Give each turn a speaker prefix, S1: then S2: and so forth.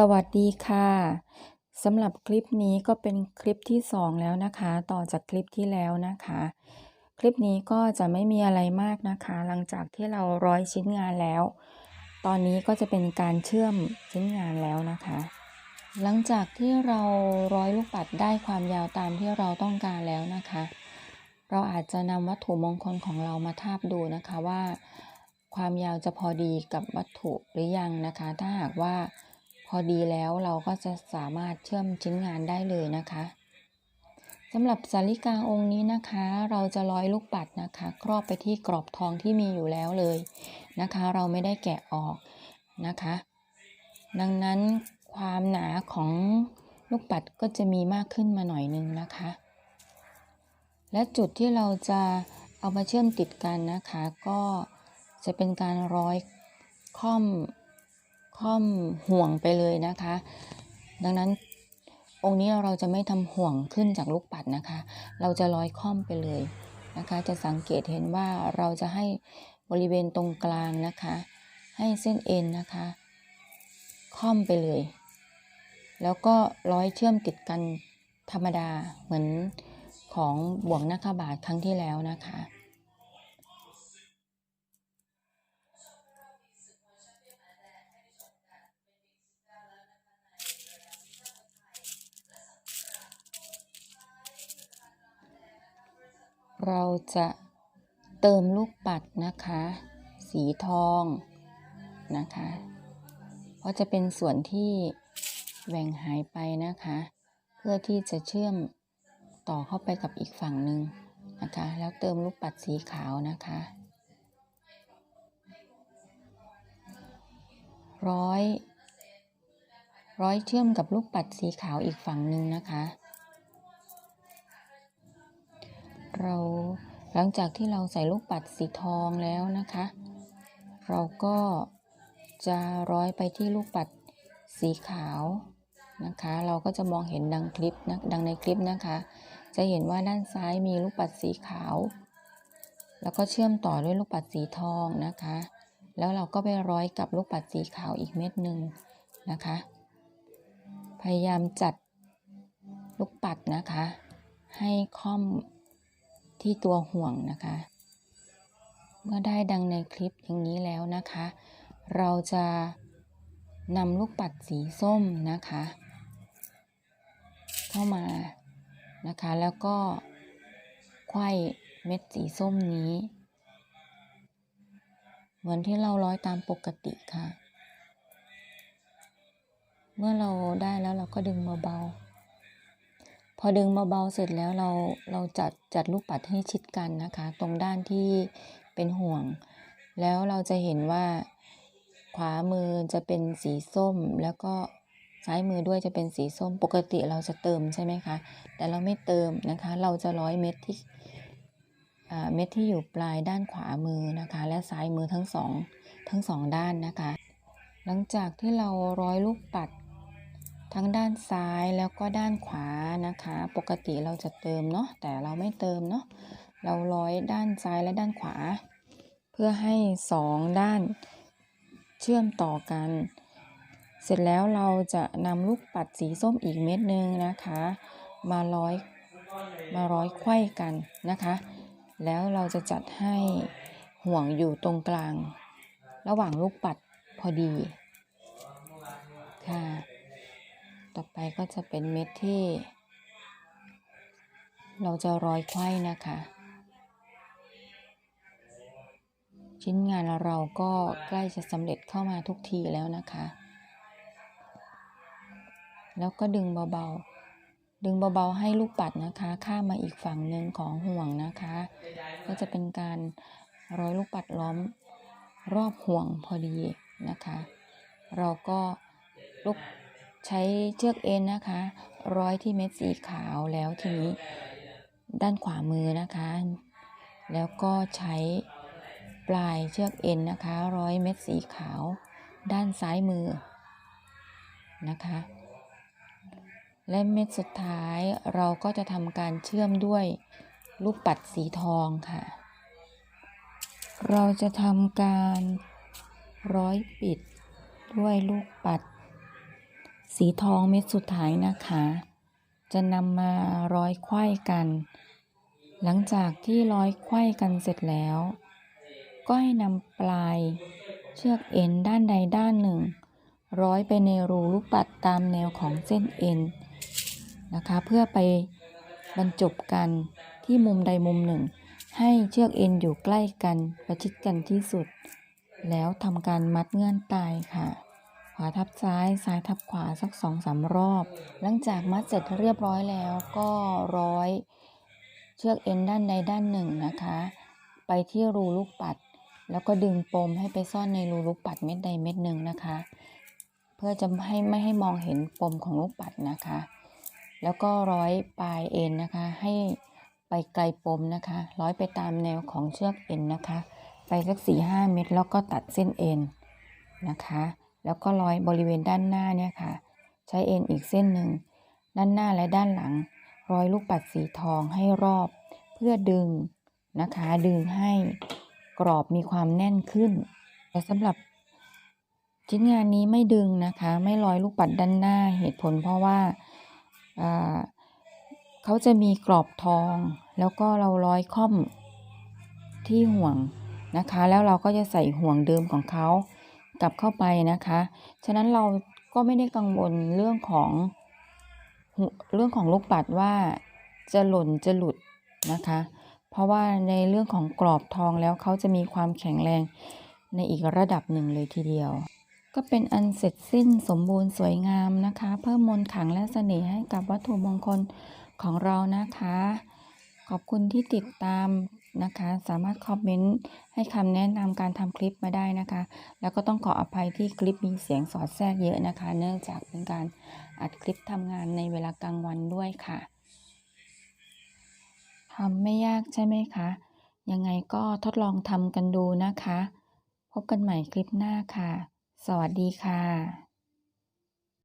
S1: สวัสดีค่ะสำหรับคลิปนี้ก็เป็นคลิปที่ 2 แล้วนะคะ ต่อจากคลิปที่แล้วนะคะ คลิปนี้ก็จะไม่มีอะไรมากนะคะ หลังจากที่เราร้อยชิ้นงานแล้ว ตอนนี้ก็จะเป็นการเชื่อมชิ้นงานแล้วนะคะ หลังจากที่เราร้อยลูกปัดได้ความยาวตามที่เราต้องการแล้วนะคะ เราอาจจะนำวัตถุมงคลของเรามาทาบดูนะคะว่า ความยาวจะพอดีกับวัตถุหรือยังนะคะ ถ้าหากว่า พอดีแล้วเราก็จะสามารถเชื่อมชิ้นงานได้เลยนะคะสำหรับสาริกาองค์นี้นะคะ เราจะร้อยลูกปัดนะคะ ครอบไปที่กรอบทองที่มีอยู่แล้วเลยนะคะ เราไม่ได้แกะออกนะคะ ดังนั้นความหนาของลูกปัดก็จะมีมากขึ้นมาหน่อยนึงนะคะ และจุดที่เราจะเอามาเชื่อมติดกันนะคะ ก็จะเป็นการร้อยค่อม ค่อมห่วงไปเลยนะคะ ดังนั้นองค์นี้เราจะไม่ทำห่วงขึ้นจากลูกปัดนะคะ เราจะร้อยค่อมไปเลยนะคะ จะสังเกตเห็นว่าเราจะให้บริเวณตรงกลางนะคะ ให้เส้นเอ็นนะคะ ค่อมไปเลย แล้วก็ร้อยเชื่อมติดกันธรรมดาเหมือนของบ่วงนาคบาทครั้งที่แล้วนะคะ เราจะเติมลูกปัดนะคะ สีทองนะคะ เพราะจะเป็นส่วนที่แหว่งหายไปนะคะ เพื่อที่จะเชื่อมต่อเข้าไปกับอีกฝั่งหนึ่งนะคะ แล้วเติมลูกปัดสีขาวนะคะ ร้อย ร้อยเชื่อมกับลูกปัดสีขาวอีกฝั่งหนึ่งนะคะ เราหลังจากที่เราใส่ลูกปัดสีทองแล้วนะคะ เราก็จะร้อยไปที่ลูกปัดสีขาวนะคะ เราก็จะมองเห็นดังคลิปนะดังในคลิปนะคะ จะเห็นว่าด้านซ้ายมีลูกปัดสีขาว แล้วก็เชื่อมต่อด้วยลูกปัดสีทองนะคะ แล้วเราก็ไปร้อยกับลูกปัดสีขาวอีกเม็ดหนึ่งนะคะ พยายามจัดลูกปัดนะคะ ให้ค่อม ที่ตัวห่วงนะคะ เมื่อได้ดังในคลิปอย่างนี้แล้วนะคะ เราจะนำลูกปัดสีส้มนะคะ เข้ามานะคะ แล้วก็ไขว้เม็ดสีส้มนี้ เหมือนที่เราร้อยตามปกติค่ะ เมื่อเราได้แล้วเราก็ดึงเบาๆ อดึงเบาๆเสร็จแล้วเราเราจัดจัดลูกปัดให้ชิดกันนะคะ ตรงด้านที่เป็นห่วง แล้วเราจะเห็นว่าขวามือจะเป็นสีส้ม แล้วก็ซ้ายมือด้วยจะเป็นสีส้มปกติเราจะเติมใช่ไหมคะ แต่เราไม่เติมนะคะ เราจะร้อยเม็ดที่เม็ดที่อยู่ปลายด้านขวามือนะคะ และซ้ายมือทั้งสองทั้งสองด้านนะคะ หลังจากที่เราร้อยลูกปัด ทั้งด้านซ้ายแล้วก็ด้านขวานะคะ ปกติเราจะเติมเนาะแต่เราไม่เติมเนาะเราร้อยด้านซ้ายและด้านขวา เพื่อให้สองด้านเชื่อมต่อกัน เสร็จแล้วเราจะนำลูกปัดสีส้มอีกเม็ดหนึ่งนะคะ มาร้อยมาร้อยไขว้กันนะคะ แล้วเราจะจัดให้ห่วงอยู่ตรงกลาง ระหว่างลูกปัดพอดีค่ะ ต่อไปก็จะเป็นเม็ดที่ เราจะร้อยไขว้นะคะ ชิ้นงานเราก็ใกล้จะสำเร็จเข้ามาทุกทีแล้วนะคะ แล้วก็ดึงเบาๆ ดึงเบาๆให้ลูกปัดนะคะ ข้ามมาอีกฝั่งหนึ่งของห่วงนะคะ ก็จะเป็นการร้อยลูกปัดล้อมรอบห่วงพอดีนะคะ เราก็ลูก ใช้เชือกเอ็นนะคะ ร้อยที่เม็ดสีขาวแล้วทีนี้ด้านขวามือนะคะ แล้วก็ใช้ปลายเชือกเอ็นนะคะ ร้อยเม็ดสีขาว ด้านซ้ายมือนะคะ และเม็ดสุดท้ายเราก็จะทำการเชื่อมด้วยลูกปัดสีทองค่ะ เราจะทำการร้อยปิดด้วยลูกปัด สีทองเม็ดสุดท้ายนะคะ จะนำมาร้อยไข้กัน หลังจากที่ร้อยไข้กันเสร็จแล้ว ก็ให้นำปลาย เชือกเอ็นด้านใดด้านหนึ่ง ร้อยไปในรูลูกปัดตามแนวของเส้นเอ็นนะคะ เพื่อไปบรรจบกันที่มุมใดมุมหนึ่ง ให้เชือกเอ็นอยู่ใกล้กันประชิดกันที่สุด แล้วทำการมัดเงื่อนตายค่ะ ขวาทับซ้ายซ้ายทับขวาสักสองสามรอบ หลังจากมัดเสร็จเรียบร้อยแล้วก็ร้อย เชือกเอ็นด้านใดด้านหนึ่งนะคะ ไปที่รูลูกปัด แล้วก็ดึงปมให้ไปซ่อนในรูลูกปัดเม็ดใดเม็ดหนึ่งนะคะ เพื่อจะให้ไม่ให้มองเห็นปมของลูกปัดนะคะ แล้วก็ร้อยปลายเอ็นนะคะ ให้ไปไกลปมนะคะ ร้อยไปตามแนวของเชือกเอ็นนะคะ ไปสักสี่ห้าเมตรแล้วก็ตัดเส้นเอ็นนะคะ แล้วก็ร้อยบริเวณด้านหน้าเนี่ยค่ะ ใช้เอ็นอีกเส้นหนึ่ง ด้านหน้าและด้านหลัง ร้อยลูกปัดสีทองให้รอบ เพื่อดึงนะคะ ดึงให้กรอบมีความแน่นขึ้น แต่สำหรับชิ้นงานนี้ไม่ดึงนะคะ ไม่ร้อยลูกปัดด้านหน้าเหตุผลเพราะว่าเขาจะมีกรอบทอง แล้วก็เราร้อยค่อมที่ห่วงนะคะ แล้วเราก็จะใส่ห่วงเดิมของเขา กลับเข้าไปนะคะ ฉะนั้นเราก็ไม่ได้กังวลเรื่องของเรื่องของลูกปัดว่าจะหล่นจะหลุดนะคะ เพราะว่าในเรื่องของกรอบทองแล้วเขาจะมีความแข็งแรงในอีกระดับหนึ่งเลยทีเดียว ก็เป็นอันเสร็จสิ้นสมบูรณ์สวยงามนะคะ เพิ่มมนขังและเสน่ห์ให้กับวัตถุมงคลของเรานะคะ ขอบคุณที่ติดตาม นะคะ สามารถคอมเมนต์ให้คำแนะนำการทำคลิปมาได้นะคะ แล้วก็ต้องขออภัยที่คลิปมีเสียงสอดแทรกเยอะนะคะ เนื่องจากเป็นการอัดคลิปทำงานในเวลากลางวันด้วยค่ะทำไม่ยากใช่ไหมคะ ยังไงก็ทดลองทำกันดูนะคะ พบกันใหม่คลิปหน้าค่ะ สวัสดีค่ะ